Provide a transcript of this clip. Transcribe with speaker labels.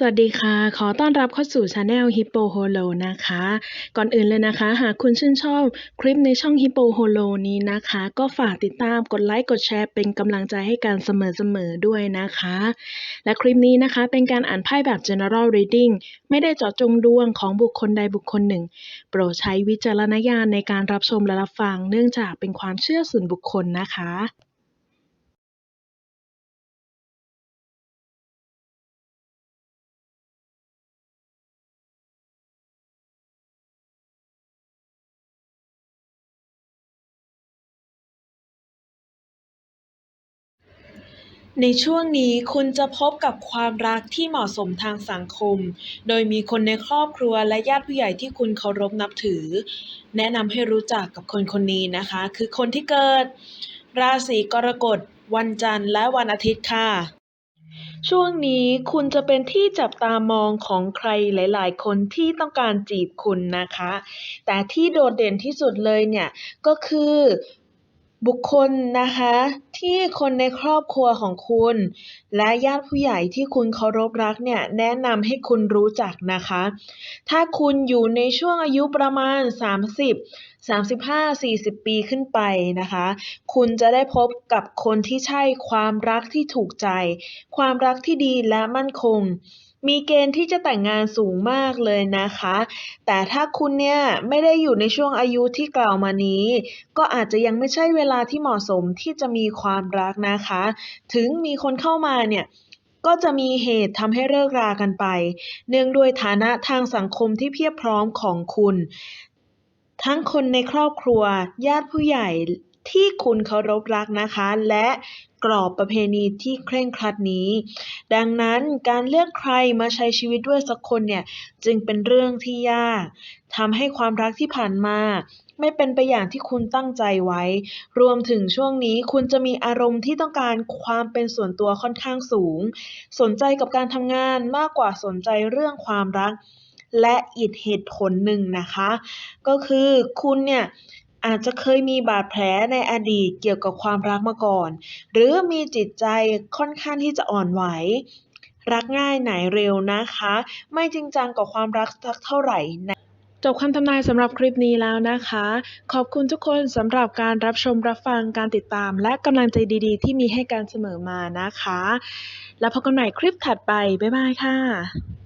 Speaker 1: สวัสดีค่ะ ขอต้อนรับเข้าสู่ช anel Hippo Holo นะคะ ก่อนอื่นเลยนะคะ หากคุณชื่นชอบคลิปในช่อง Hippo Holo นี้นะคะ ก็ฝากติดตามกดไลค์กดแชร์เป็นกำลังใจให้กันเสมอๆด้วยนะคะ และคลิปนี้นะคะเป็นการอ่านไพ่แบบ general reading ไม่ได้เจาะจงดวงของบุคคลใดบุคคลหนึ่ง โปรดใช้วิจารณญาณในการรับชมและรับฟัง เนื่องจากเป็นความเชื่อส่วนบุคคลนะคะ ในช่วงนี้คุณจะพบกับความรักที่เหมาะสมทางสังคม โดยมีคนในครอบครัวและญาติผู้ใหญ่ที่คุณเคารพนับถือ แนะนำให้รู้จักกับคนคนนี้นะคะ คือคนที่เกิด ราศีกรกฎ วันจันทร์และวันอาทิตย์ค่ะ ช่วงนี้คุณจะเป็นที่จับตามองของใครหลาย ๆ คนที่ต้องการจีบคุณนะคะ แต่ที่โดดเด่นที่สุดเลยเนี่ยก็คือ บุคคลนะคะที่คนในครอบครัวของคุณ และญาติผู้ใหญ่ที่คุณเคารพรักเนี่ยแนะนำให้คุณรู้จักนะคะ ถ้าคุณอยู่ในช่วงอายุประมาณ 30 35 40 ปีขึ้นไปนะคะ คุณจะได้พบกับคนที่ใช่ความรักที่ถูกใจ ความรักที่ดีและมั่นคง มีเกณฑ์ที่จะแต่งงานสูงมากเลยนะคะ แต่ถ้าคุณเนี่ยไม่ได้อยู่ในช่วงอายุที่กล่าวมานี้ ก็อาจจะยังไม่ใช่เวลาที่เหมาะสมที่จะมีความรักนะคะ ถึงมีคนเข้ามาเนี่ยก็จะมีเหตุทำให้เลิกรากันไป เนื่องด้วยฐานะทางสังคมที่เพียบพร้อมของคุณ ทั้งคนในครอบครัว ญาติผู้ใหญ่ ที่คุณเคารพรักนะคะ และกรอบประเพณีที่เคร่งครัดนี้ ดังนั้นการเลือกใครมาใช้ชีวิตด้วยสักคนเนี่ยจึงเป็นเรื่องที่ยากทำให้ความรักที่ผ่านมาไม่เป็นไปอย่างที่คุณตั้งใจไว้ รวมถึงช่วงนี้คุณจะมีอารมณ์ที่ต้องการความเป็นส่วนตัวค่อนข้างสูง สนใจกับการทำงานมากกว่าสนใจเรื่องความรัก และอีกเหตุผลหนึ่งนะคะ ก็คือคุณเนี่ย อาจจะเคยมีบาดแผลในอดีตเกี่ยวกับความรักมาก่อน หรือมีจิตใจค่อนข้างที่จะอ่อนไหว รักง่ายหนายเร็วนะคะ ไม่จริงจังกับความรักสักเท่าไหร่นะจบคำทำนายสำหรับคลิปนี้แล้วนะคะ ขอบคุณทุกคนสำหรับการรับชมรับฟังการติดตาม และกำลังใจดีๆ ที่มีให้กันเสมอมานะคะ แล้วพบกันใหม่คลิปถัดไป บ๊ายบายค่ะ